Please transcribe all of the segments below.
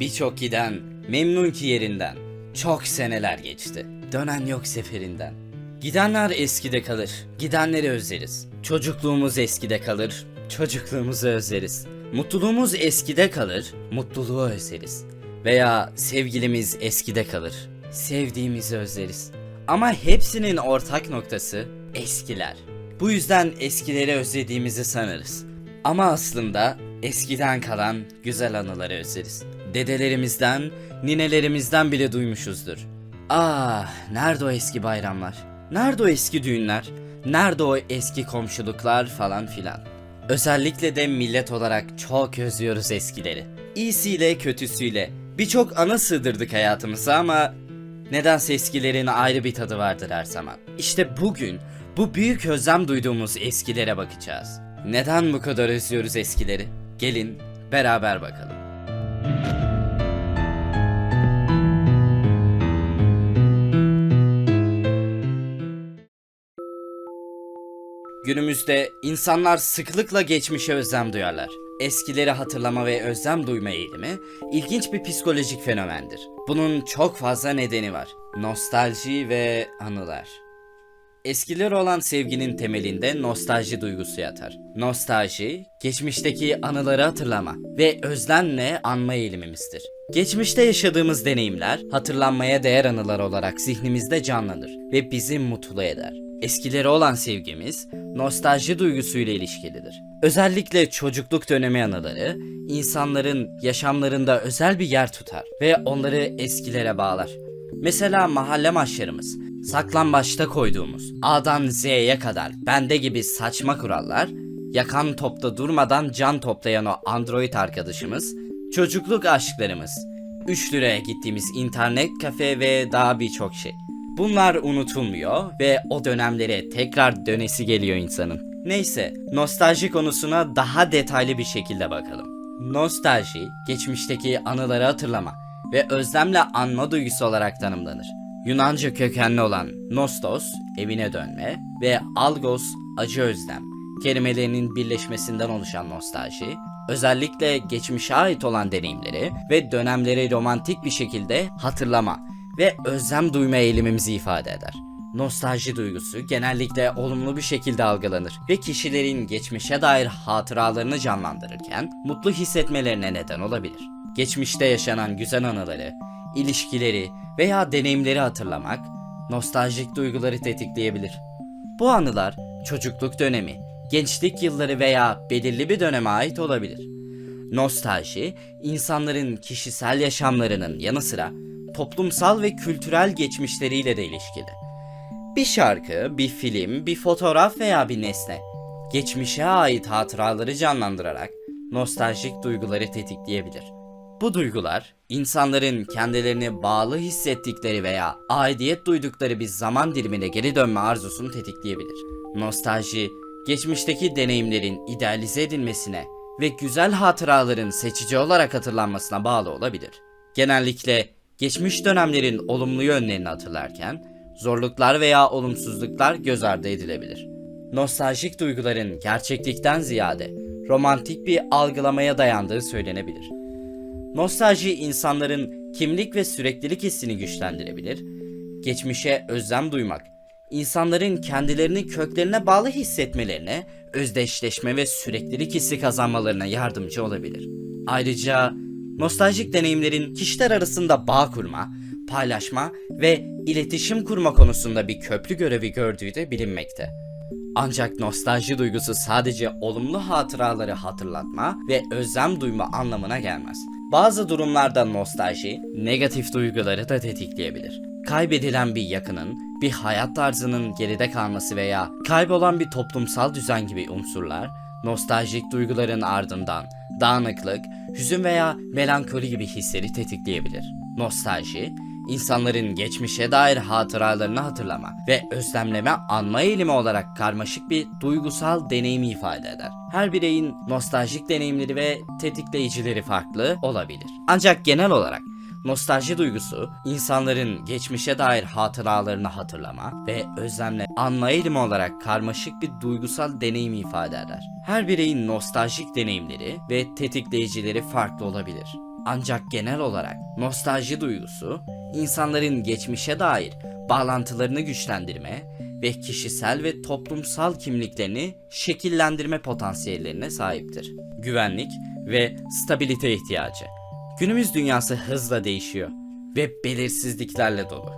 Birçok giden memnun ki yerinden. Çok seneler geçti. Dönen yok seferinden. Gidenler eskide kalır. Gidenleri özleriz. Çocukluğumuz eskide kalır. Çocukluğumuzu özleriz. Mutluluğumuz eskide kalır. Mutluluğu özleriz. Veya sevgilimiz eskide kalır. Sevdiğimizi özleriz. Ama hepsinin ortak noktası eskiler. Bu yüzden eskileri özlediğimizi sanırız. Ama aslında eskiden kalan güzel anıları özleriz. Dedelerimizden, ninelerimizden bile duymuşuzdur. Ah, nerede o eski bayramlar? Nerede o eski düğünler? Nerede o eski komşuluklar falan filan? Özellikle de millet olarak çok özlüyoruz eskileri. İyisiyle kötüsüyle birçok ana sığdırdık hayatımıza ama nedense eskilerin ayrı bir tadı vardır her zaman. İşte bugün bu büyük özlem duyduğumuz eskilere bakacağız. Neden bu kadar özlüyoruz eskileri? Gelin beraber bakalım. Günümüzde insanlar sıklıkla geçmişe özlem duyarlar. Eskileri hatırlama ve özlem duyma eğilimi ilginç bir psikolojik fenomendir. Bunun çok fazla nedeni var. Nostalji ve anılar. Eskilere olan sevginin temelinde nostalji duygusu yatar. Nostalji, geçmişteki anıları hatırlama ve özlemle anma eğilimimizdir. Geçmişte yaşadığımız deneyimler, hatırlanmaya değer anılar olarak zihnimizde canlanır ve bizi mutlu eder. Eskilere olan sevgimiz, nostalji duygusuyla ilişkilidir. Özellikle çocukluk dönemi anıları, insanların yaşamlarında özel bir yer tutar ve onları eskilere bağlar. Mesela mahalle maçlarımız, saklambaçta koyduğumuz A'dan Z'ye kadar bende gibi saçma kurallar, yakan topta durmadan can toplayan o android arkadaşımız, çocukluk aşklarımız, 3 liraya gittiğimiz internet kafe ve daha birçok şey. Bunlar unutulmuyor ve o dönemlere tekrar dönesi geliyor insanın. Neyse, nostalji konusuna daha detaylı bir şekilde bakalım. Nostalji, geçmişteki anıları hatırlama ve özlemle anma duygusu olarak tanımlanır. Yunanca kökenli olan nostos, evine dönme ve algos, acı özlem kelimelerinin birleşmesinden oluşan nostalji, özellikle geçmişe ait olan deneyimleri ve dönemleri romantik bir şekilde hatırlama ve özlem duyma eğilimimizi ifade eder. Nostalji duygusu genellikle olumlu bir şekilde algılanır ve kişilerin geçmişe dair hatıralarını canlandırırken mutlu hissetmelerine neden olabilir. Geçmişte yaşanan güzel anıları, ilişkileri veya deneyimleri hatırlamak nostaljik duyguları tetikleyebilir. Bu anılar çocukluk dönemi, gençlik yılları veya belirli bir döneme ait olabilir. Nostalji, insanların kişisel yaşamlarının yanı sıra toplumsal ve kültürel geçmişleriyle de ilişkili. Bir şarkı, bir film, bir fotoğraf veya bir nesne geçmişe ait hatıraları canlandırarak nostaljik duyguları tetikleyebilir. Bu duygular insanların kendilerini bağlı hissettikleri veya aidiyet duydukları bir zaman dilimine geri dönme arzusunu tetikleyebilir. Nostalji, geçmişteki deneyimlerin idealize edilmesine ve güzel hatıraların seçici olarak hatırlanmasına bağlı olabilir. Genellikle geçmiş dönemlerin olumlu yönlerini hatırlarken zorluklar veya olumsuzluklar göz ardı edilebilir. Nostaljik duyguların gerçeklikten ziyade romantik bir algılamaya dayandığı söylenebilir. Nostalji insanların kimlik ve süreklilik hissini güçlendirebilir. Geçmişe özlem duymak, insanların kendilerini köklerine bağlı hissetmelerine, özdeşleşme ve süreklilik hissi kazanmalarına yardımcı olabilir. Ayrıca nostaljik deneyimlerin kişiler arasında bağ kurma, paylaşma ve iletişim kurma konusunda bir köprü görevi gördüğü de bilinmekte. Ancak nostalji duygusu sadece olumlu hatıraları hatırlatma ve özlem duyma anlamına gelmez. Bazı durumlarda nostalji negatif duyguları da tetikleyebilir. Kaybedilen bir yakının, bir hayat tarzının geride kalması veya kaybolan bir toplumsal düzen gibi unsurlar nostaljik duyguların ardından dağınıklık, hüzün veya melankoli gibi hisleri tetikleyebilir. Nostalji, insanların geçmişe dair hatıralarını hatırlama ve özlemleme anma eğilimi olarak karmaşık bir duygusal deneyimi ifade eder. Her bireyin nostaljik deneyimleri ve tetikleyicileri farklı olabilir. Ancak genel olarak Nostalji duygusu, insanların geçmişe dair hatıralarını hatırlama ve özlemle anma eğilimi olarak karmaşık bir duygusal deneyimi ifade eder. Her bireyin nostaljik deneyimleri ve tetikleyicileri farklı olabilir. Ancak genel olarak nostalji duygusu insanların geçmişe dair bağlantılarını güçlendirme ve kişisel ve toplumsal kimliklerini şekillendirme potansiyellerine sahiptir. Güvenlik ve stabilite ihtiyacı. Günümüz dünyası hızla değişiyor ve belirsizliklerle dolu.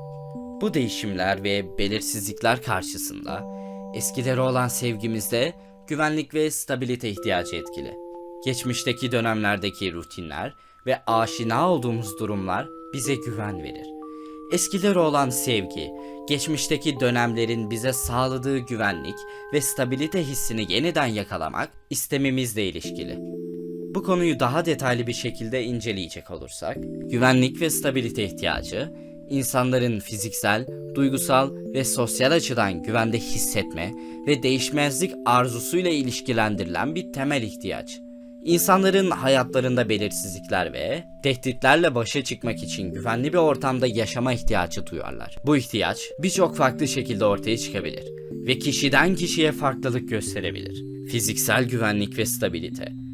Bu değişimler ve belirsizlikler karşısında eskilere olan sevgimizde güvenlik ve stabilite ihtiyacı etkili. Geçmişteki dönemlerdeki rutinler ve aşina olduğumuz durumlar bize güven verir. Eskilere olan sevgi, geçmişteki dönemlerin bize sağladığı güvenlik ve stabilite hissini yeniden yakalamak istemimizle ilişkili. Bu konuyu daha detaylı bir şekilde inceleyecek olursak, güvenlik ve stabilite ihtiyacı, insanların fiziksel, duygusal ve sosyal açıdan güvende hissetme ve değişmezlik arzusuyla ilişkilendirilen bir temel ihtiyaç. İnsanların hayatlarında belirsizlikler ve tehditlerle başa çıkmak için güvenli bir ortamda yaşama ihtiyacı duyarlar. Bu ihtiyaç birçok farklı şekilde ortaya çıkabilir ve kişiden kişiye farklılık gösterebilir. Fiziksel güvenlik ve stabilite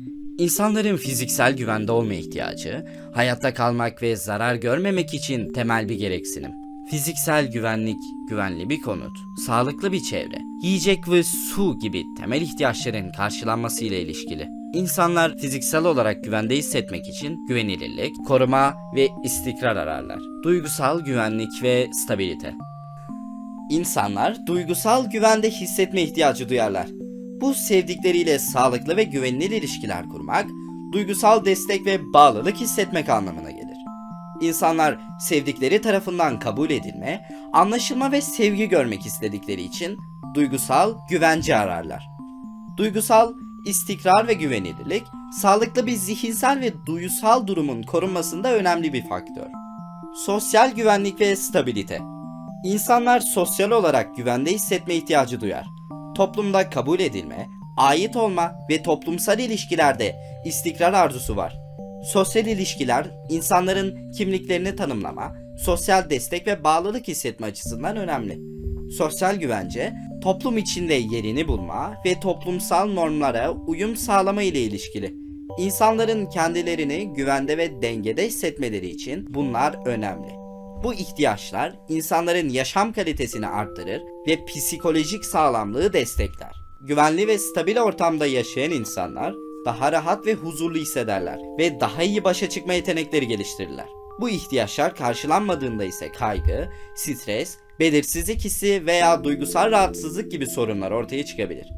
İnsanların fiziksel güvende olma ihtiyacı, hayatta kalmak ve zarar görmemek için temel bir gereksinim. Fiziksel güvenlik, güvenli bir konut, sağlıklı bir çevre, yiyecek ve su gibi temel ihtiyaçların karşılanması ile ilişkili. İnsanlar fiziksel olarak güvende hissetmek için güvenilirlik, koruma ve istikrar ararlar. Duygusal güvenlik ve stabilite. İnsanlar duygusal güvende hissetme ihtiyacı duyarlar. Bu sevdikleriyle sağlıklı ve güvenilir ilişkiler kurmak, duygusal destek ve bağlılık hissetmek anlamına gelir. İnsanlar sevdikleri tarafından kabul edilme, anlaşılma ve sevgi görmek istedikleri için duygusal güvence ararlar. Duygusal istikrar ve güvenilirlik, sağlıklı bir zihinsel ve duysal durumun korunmasında önemli bir faktör. Sosyal güvenlik ve stabilite. İnsanlar sosyal olarak güvende hissetme ihtiyacı duyar. Toplumda kabul edilme, ait olma ve toplumsal ilişkilerde istikrar arzusu var. Sosyal ilişkiler insanların kimliklerini tanımlama, sosyal destek ve bağlılık hissetme açısından önemli. Sosyal güvence, toplum içinde yerini bulma ve toplumsal normlara uyum sağlama ile ilişkili. İnsanların kendilerini güvende ve dengede hissetmeleri için bunlar önemli. Bu ihtiyaçlar insanların yaşam kalitesini arttırır ve psikolojik sağlamlığı destekler. Güvenli ve stabil ortamda yaşayan insanlar daha rahat ve huzurlu hissederler ve daha iyi başa çıkma yetenekleri geliştirirler. Bu ihtiyaçlar karşılanmadığında ise kaygı, stres, belirsizlik hissi veya duygusal rahatsızlık gibi sorunlar ortaya çıkabilir.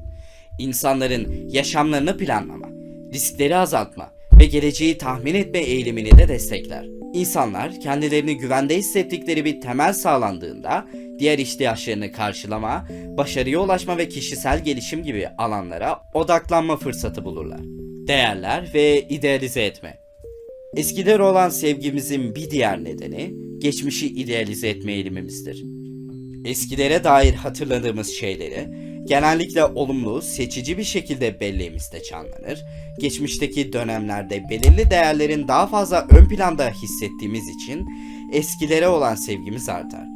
İnsanların yaşamlarını planlama, riskleri azaltma ve geleceği tahmin etme eğilimini de destekler. İnsanlar kendilerini güvende hissettikleri bir temel sağlandığında diğer ihtiyaçlarını karşılama, başarıya ulaşma ve kişisel gelişim gibi alanlara odaklanma fırsatı bulurlar. Değerler ve idealize etme. Eskiler olan sevgimizin bir diğer nedeni geçmişi idealize etme eğilimimizdir. Eskilere dair hatırladığımız şeyleri genellikle olumlu, seçici bir şekilde belleğimizde canlanır. Geçmişteki dönemlerde belirli değerlerin daha fazla ön planda hissettiğimiz için eskilere olan sevgimiz artar.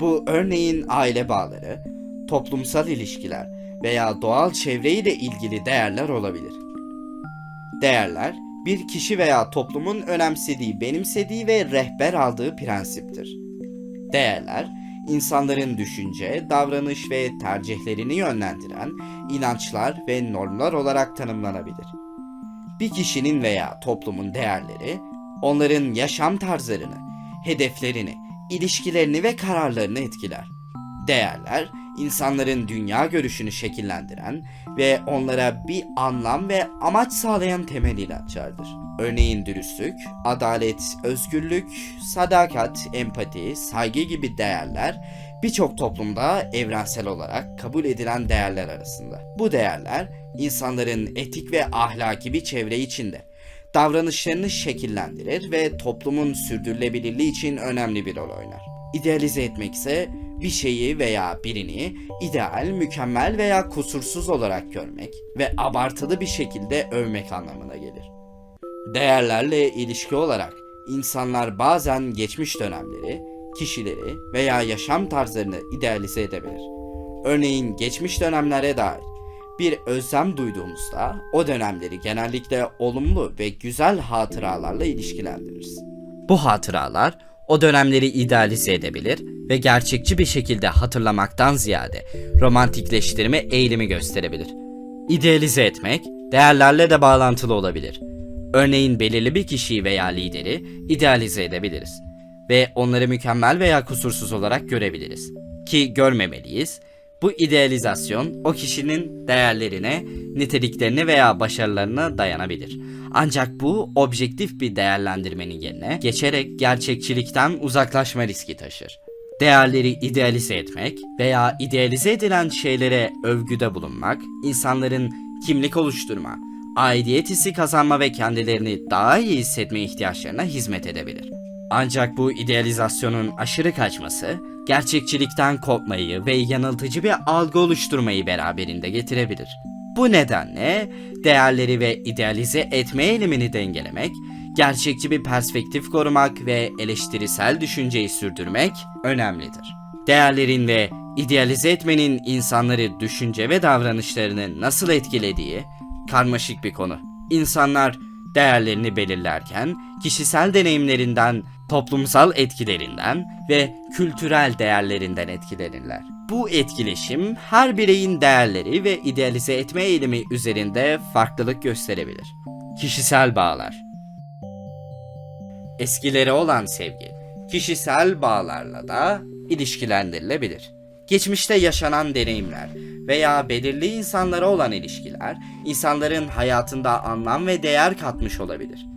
Bu örneğin aile bağları, toplumsal ilişkiler veya doğal çevreyle ilgili değerler olabilir. Değerler, bir kişi veya toplumun önemsediği, benimsediği ve rehber aldığı prensiptir. Değerler, insanların düşünce, davranış ve tercihlerini yönlendiren inançlar ve normlar olarak tanımlanabilir. Bir kişinin veya toplumun değerleri, onların yaşam tarzlarını, hedeflerini, ilişkilerini ve kararlarını etkiler. Değerler, insanların dünya görüşünü şekillendiren ve onlara bir anlam ve amaç sağlayan temel ilaçlardır. Örneğin dürüstlük, adalet, özgürlük, sadakat, empati, saygı gibi değerler birçok toplumda evrensel olarak kabul edilen değerler arasında. Bu değerler insanların etik ve ahlaki bir çevre içinde davranışlarını şekillendirir ve toplumun sürdürülebilirliği için önemli bir rol oynar. İdealize etmek ise bir şeyi veya birini ideal, mükemmel veya kusursuz olarak görmek ve abartılı bir şekilde övmek anlamına gelir. Değerlerle ilişki olarak insanlar bazen geçmiş dönemleri, kişileri veya yaşam tarzlarını idealize edebilir. Örneğin geçmiş dönemlere dair Bir özlem duyduğumuzda o dönemleri genellikle olumlu ve güzel hatıralarla ilişkilendiririz. Bu hatıralar o dönemleri idealize edebilir ve gerçekçi bir şekilde hatırlamaktan ziyade romantikleştirme eğilimi gösterebilir. İdealize etmek değerlerle de bağlantılı olabilir. Örneğin belirli bir kişiyi veya lideri idealize edebiliriz ve onları mükemmel veya kusursuz olarak görebiliriz. Ki görmemeliyiz. Bu idealizasyon o kişinin değerlerine, niteliklerine veya başarılarına dayanabilir. Ancak bu objektif bir değerlendirmenin yerine geçerek gerçekçilikten uzaklaşma riski taşır. Değerleri idealize etmek veya idealize edilen şeylere övgüde bulunmak, insanların kimlik oluşturma, aidiyet hissi kazanma ve kendilerini daha iyi hissetme ihtiyaçlarına hizmet edebilir. Ancak bu idealizasyonun aşırı kaçması, gerçekçilikten kopmayı ve yanıltıcı bir algı oluşturmayı beraberinde getirebilir. Bu nedenle değerleri ve idealize etme eğilimini dengelemek, gerçekçi bir perspektif korumak ve eleştirisel düşünceyi sürdürmek önemlidir. Değerlerin ve idealize etmenin insanları düşünce ve davranışlarını nasıl etkilediği karmaşık bir konu. İnsanlar değerlerini belirlerken kişisel deneyimlerinden, toplumsal etkilerinden ve kültürel değerlerinden etkilenirler. Bu etkileşim her bireyin değerleri ve idealize etme eğilimi üzerinde farklılık gösterebilir. Kişisel bağlar Eskilere olan sevgi, kişisel bağlarla da ilişkilendirilebilir. Geçmişte yaşanan deneyimler veya belirli insanlara olan ilişkiler, insanların hayatında anlam ve değer katmış olabilir.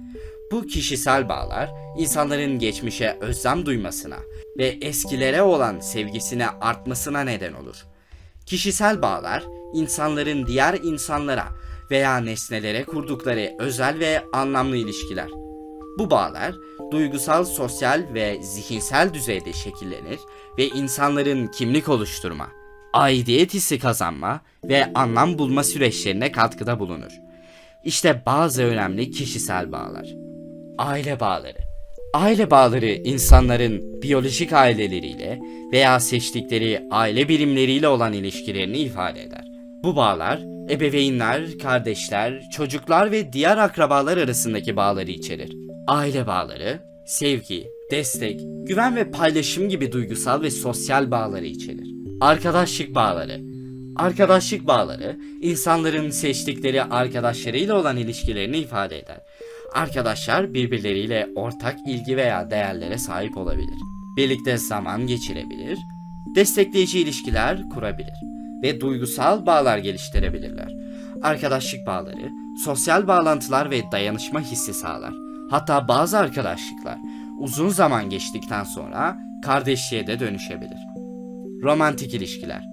Bu kişisel bağlar, insanların geçmişe özlem duymasına ve eskilere olan sevgisine artmasına neden olur. Kişisel bağlar, insanların diğer insanlara veya nesnelere kurdukları özel ve anlamlı ilişkiler. Bu bağlar duygusal, sosyal ve zihinsel düzeyde şekillenir ve insanların kimlik oluşturma, aidiyet hissi kazanma ve anlam bulma süreçlerine katkıda bulunur. İşte bazı önemli kişisel bağlar. Aile bağları. Aile bağları insanların biyolojik aileleriyle veya seçtikleri aile birimleriyle olan ilişkilerini ifade eder. Bu bağlar ebeveynler, kardeşler, çocuklar ve diğer akrabalar arasındaki bağları içerir. Aile bağları, sevgi, destek, güven ve paylaşım gibi duygusal ve sosyal bağları içerir. Arkadaşlık bağları. Arkadaşlık bağları, insanların seçtikleri arkadaşlarıyla olan ilişkilerini ifade eder. Arkadaşlar birbirleriyle ortak ilgi veya değerlere sahip olabilir. Birlikte zaman geçirebilir, destekleyici ilişkiler kurabilir ve duygusal bağlar geliştirebilirler. Arkadaşlık bağları, sosyal bağlantılar ve dayanışma hissi sağlar. Hatta bazı arkadaşlıklar uzun zaman geçtikten sonra kardeşliğe de dönüşebilir. Romantik ilişkiler.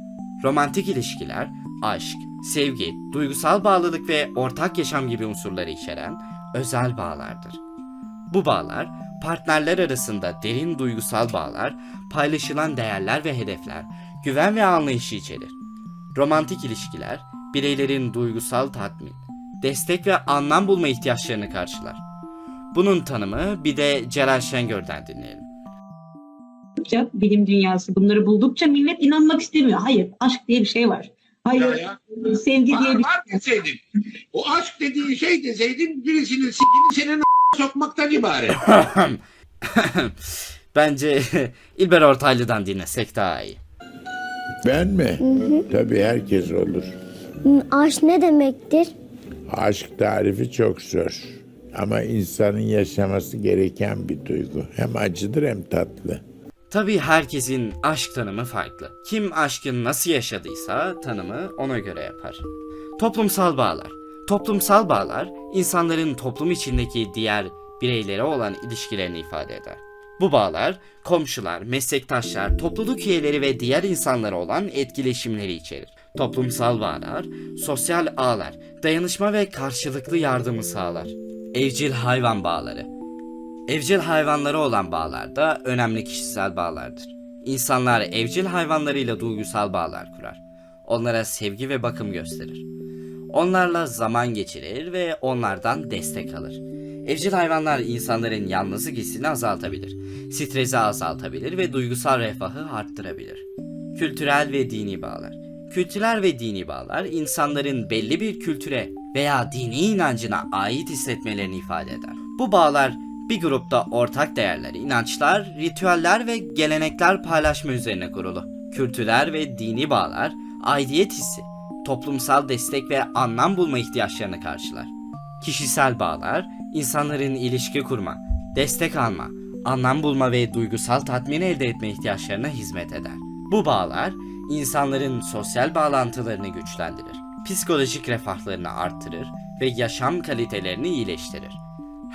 Romantik ilişkiler, aşk, sevgi, duygusal bağlılık ve ortak yaşam gibi unsurları içeren özel bağlardır. Bu bağlar, partnerler arasında derin duygusal bağlar, paylaşılan değerler ve hedefler, güven ve anlayışı içerir. Romantik ilişkiler, bireylerin duygusal tatmin, destek ve anlam bulma ihtiyaçlarını karşılar. Bunun tanımı bir de Celal Şengör'den dinleyelim. bilim dünyası bunları buldukça millet inanmak istemiyor. Hayır aşk diye bir şey var. Hayır Ya sevgi diye bir var deseydin. O aşk dediğin şey deseydin birisinin sikini senin sokmaktan ibaret. Bence İlber Ortaylı'dan dinlesek daha iyi. Ben mi? Tabii herkes olur. Aşk ne demektir? Aşk tarifi çok zor. Ama insanın yaşaması gereken bir duygu. Hem acıdır hem tatlı. Tabii herkesin aşk tanımı farklı. Kim aşkın nasıl yaşadıysa tanımı ona göre yapar. Toplumsal bağlar. Toplumsal bağlar insanların toplum içindeki diğer bireylere olan ilişkilerini ifade eder. Bu bağlar komşular, meslektaşlar, topluluk üyeleri ve diğer insanlara olan etkileşimleri içerir. Toplumsal bağlar, sosyal ağlar, dayanışma ve karşılıklı yardımı sağlar. Evcil hayvan bağları. Evcil hayvanlara olan bağlar da önemli kişisel bağlardır. İnsanlar evcil hayvanlarıyla duygusal bağlar kurar. Onlara sevgi ve bakım gösterir. Onlarla zaman geçirir ve onlardan destek alır. Evcil hayvanlar insanların yalnızlık hissini azaltabilir, stresi azaltabilir ve duygusal refahı arttırabilir. Kültürel ve dini bağlar. Kültürel ve dini bağlar insanların belli bir kültüre veya dini inancına ait hissetmelerini ifade eder. Bu bağlar bir grupta ortak değerler, inançlar, ritüeller ve gelenekler paylaşma üzerine kurulu. Kültürel ve dini bağlar aidiyet hissi, toplumsal destek ve anlam bulma ihtiyaçlarını karşılar. Kişisel bağlar insanların ilişki kurma, destek alma, anlam bulma ve duygusal tatmin elde etme ihtiyaçlarına hizmet eder. Bu bağlar insanların sosyal bağlantılarını güçlendirir, psikolojik refahlarını arttırır ve yaşam kalitelerini iyileştirir.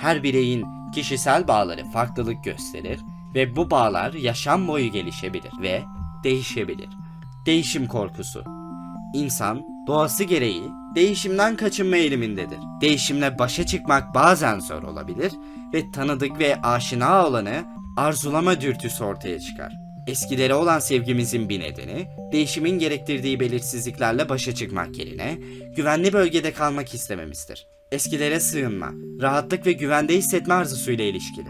Her bireyin kişisel bağları farklılık gösterir ve bu bağlar yaşam boyu gelişebilir ve değişebilir. Değişim korkusu İnsan doğası gereği değişimden kaçınma eğilimindedir. Değişimle başa çıkmak bazen zor olabilir ve tanıdık ve aşina olanı arzulama dürtüsü ortaya çıkar. Eskilere olan sevgimizin bir nedeni, değişimin gerektirdiği belirsizliklerle başa çıkmak yerine güvenli bölgede kalmak istememizdir. Eskilere sığınma, rahatlık ve güvende hissetme arzusuyla ilişkili.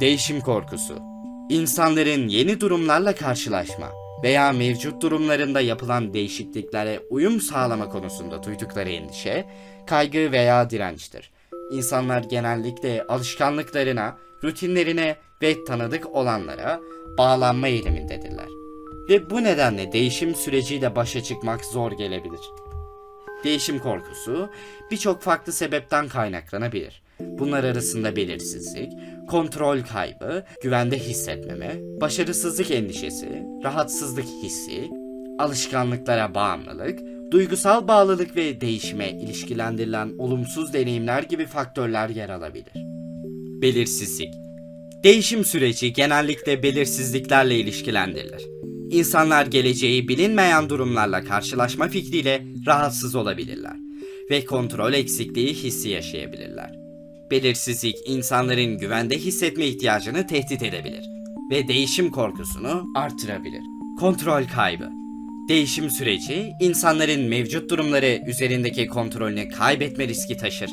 Değişim korkusu İnsanların yeni durumlarla karşılaşma veya mevcut durumlarında yapılan değişikliklere uyum sağlama konusunda duydukları endişe, kaygı veya dirençtir. İnsanlar genellikle alışkanlıklarına, rutinlerine ve tanıdık olanlara bağlanma eğilimindedirler. Ve bu nedenle değişim süreciyle başa çıkmak zor gelebilir. Değişim korkusu birçok farklı sebepten kaynaklanabilir. Bunlar arasında belirsizlik, kontrol kaybı, güvende hissetmeme, başarısızlık endişesi, rahatsızlık hissi, alışkanlıklara bağımlılık, duygusal bağlılık ve değişime ilişkilendirilen olumsuz deneyimler gibi faktörler yer alabilir. Belirsizlik Değişim süreci genellikle belirsizliklerle ilişkilendirilir. İnsanlar geleceği bilinmeyen durumlarla karşılaşma fikriyle rahatsız olabilirler ve kontrol eksikliği hissi yaşayabilirler. Belirsizlik insanların güvende hissetme ihtiyacını tehdit edebilir ve değişim korkusunu artırabilir. Kontrol kaybı Değişim süreci insanların mevcut durumları üzerindeki kontrolünü kaybetme riski taşır.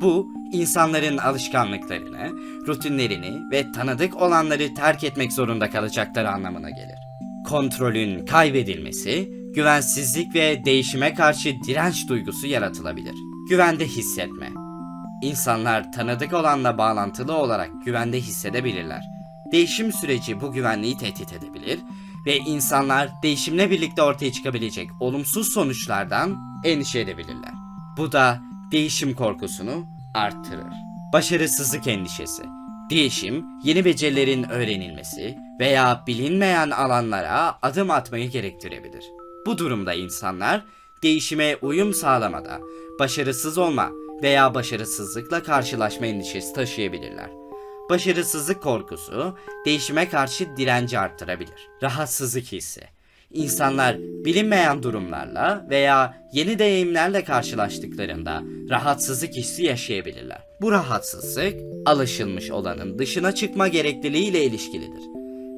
Bu, insanların alışkanlıklarını, rutinlerini ve tanıdık olanları terk etmek zorunda kalacakları anlamına gelir. Kontrolün kaybedilmesi, güvensizlik ve değişime karşı direnç duygusu yaratılabilir. Güvende hissetme. İnsanlar tanıdık olanla bağlantılı olarak güvende hissedebilirler. Değişim süreci bu güvenliği tehdit edebilir ve insanlar değişimle birlikte ortaya çıkabilecek olumsuz sonuçlardan endişe edebilirler. Bu da değişim korkusunu arttırır. Başarısızlık endişesi. Değişim, yeni becerilerin öğrenilmesi veya bilinmeyen alanlara adım atmayı gerektirebilir. Bu durumda insanlar değişime uyum sağlamada başarısız olma veya başarısızlıkla karşılaşma endişesi taşıyabilirler. Başarısızlık korkusu değişime karşı direnci arttırabilir. Rahatsızlık hissi. İnsanlar bilinmeyen durumlarla veya yeni deneyimlerle karşılaştıklarında rahatsızlık hissi yaşayabilirler. Bu rahatsızlık alışılmış olanın dışına çıkma gerekliliğiyle ilişkilidir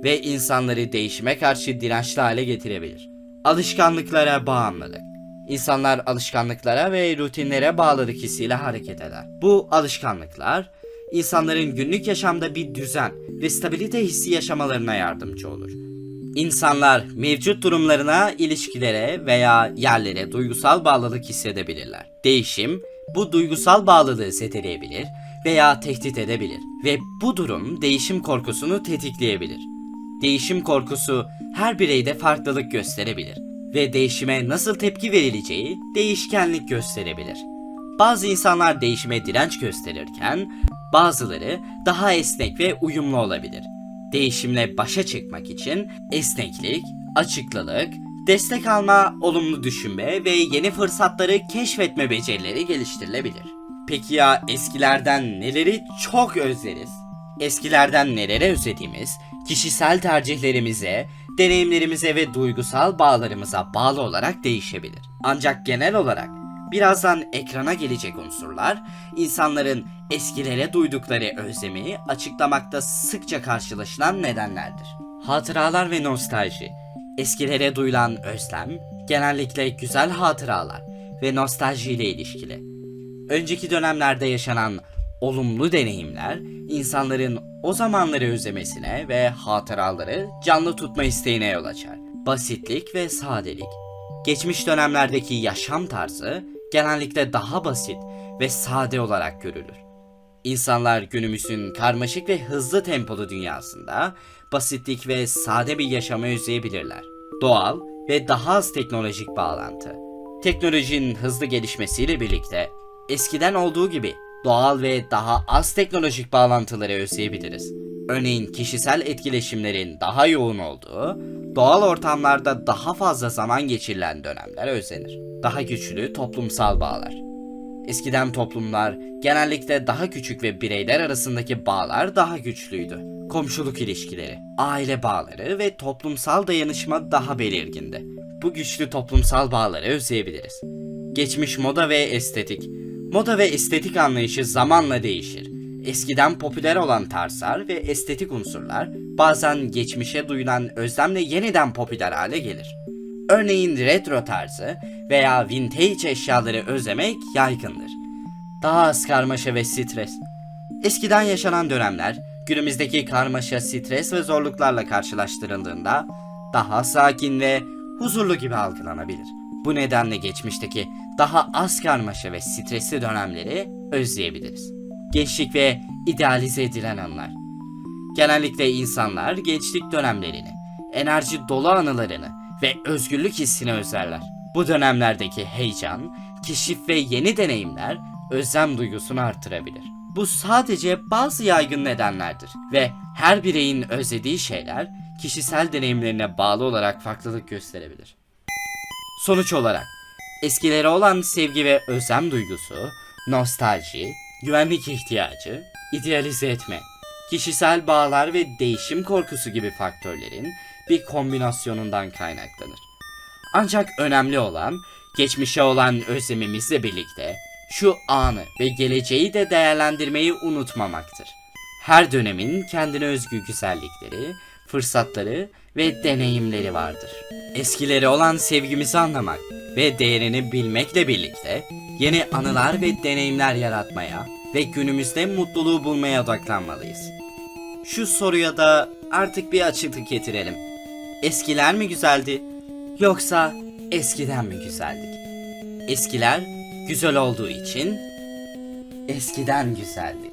ve insanları değişime karşı dirençli hale getirebilir. Alışkanlıklara bağımlılık. İnsanlar alışkanlıklara ve rutinlere bağlılık hissiyle hareket eder. Bu alışkanlıklar insanların günlük yaşamda bir düzen ve stabilite hissi yaşamalarına yardımcı olur. İnsanlar mevcut durumlarına, ilişkilere veya yerlere duygusal bağlılık hissedebilirler. Değişim bu duygusal bağlılığı zedeleyebilir veya tehdit edebilir ve bu durum değişim korkusunu tetikleyebilir. Değişim korkusu her bireyde farklılık gösterebilir ve değişime nasıl tepki verileceği değişkenlik gösterebilir. Bazı insanlar değişime direnç gösterirken bazıları daha esnek ve uyumlu olabilir. Değişimle başa çıkmak için esneklik, açıklılık, destek alma, olumlu düşünme ve yeni fırsatları keşfetme becerileri geliştirilebilir. Peki ya eskilerden neleri çok özleriz? Eskilerden nelere özlediğimiz, kişisel tercihlerimize, deneyimlerimize ve duygusal bağlarımıza bağlı olarak değişebilir. Ancak genel olarak birazdan ekrana gelecek unsurlar insanların eskilere duydukları özlemi açıklamakta sıkça karşılaşılan nedenlerdir. Hatıralar ve nostalji. Eskilere duyulan özlem genellikle güzel hatıralar ve nostalji ile ilişkili. Önceki dönemlerde yaşanan olumlu deneyimler insanların o zamanları özlemesine ve hatıraları canlı tutma isteğine yol açar. Basitlik ve sadelik. Geçmiş dönemlerdeki yaşam tarzı genellikle daha basit ve sade olarak görülür. İnsanlar günümüzün karmaşık ve hızlı tempolu dünyasında basitlik ve sade bir yaşamı özleyebilirler. Doğal ve daha az teknolojik bağlantı. Teknolojinin hızlı gelişmesiyle birlikte eskiden olduğu gibi doğal ve daha az teknolojik bağlantıları özleyebiliriz. Örneğin kişisel etkileşimlerin daha yoğun olduğu, doğal ortamlarda daha fazla zaman geçirilen dönemler özlenir. Daha güçlü toplumsal bağlar. Eskiden toplumlar genellikle daha küçük ve bireyler arasındaki bağlar daha güçlüydü. Komşuluk ilişkileri, aile bağları ve toplumsal dayanışma daha belirgindi. Bu güçlü toplumsal bağları özleyebiliriz. Geçmiş moda ve estetik. Moda ve estetik anlayışı zamanla değişir. Eskiden popüler olan tarzlar ve estetik unsurlar bazen geçmişe duyulan özlemle yeniden popüler hale gelir. Örneğin retro tarzı veya vintage eşyaları özlemek yaygındır. Daha az karmaşa ve stres. Eskiden yaşanan dönemler günümüzdeki karmaşa, stres ve zorluklarla karşılaştırıldığında daha sakin ve huzurlu gibi algılanabilir. Bu nedenle geçmişteki daha az karmaşa ve stresli dönemleri özleyebiliriz. Gençlik ve idealize edilen anlar. Genellikle insanlar gençlik dönemlerini, enerji dolu anılarını ve özgürlük hissini özlerler. Bu dönemlerdeki heyecan, keşif ve yeni deneyimler özlem duygusunu artırabilir. Bu sadece bazı yaygın nedenlerdir ve her bireyin özlediği şeyler kişisel deneyimlerine bağlı olarak farklılık gösterebilir. Sonuç olarak eskilere olan sevgi ve özlem duygusu, nostalji, güvenlik ihtiyacı, idealize etme, kişisel bağlar ve değişim korkusu gibi faktörlerin bir kombinasyonundan kaynaklanır. Ancak önemli olan geçmişe olan özlemimizle birlikte şu anı ve geleceği de değerlendirmeyi unutmamaktır. Her dönemin kendine özgü güzellikleri, fırsatları ve deneyimleri vardır. Eskilere olan sevgimizi anlamak ve değerini bilmekle birlikte yeni anılar ve deneyimler yaratmaya ve günümüzde mutluluğu bulmaya odaklanmalıyız. Şu soruya da artık bir açıklık getirelim. Eskiler mi güzeldi yoksa eskiden mi güzeldik? Eskiler güzel olduğu için eskiden güzeldi.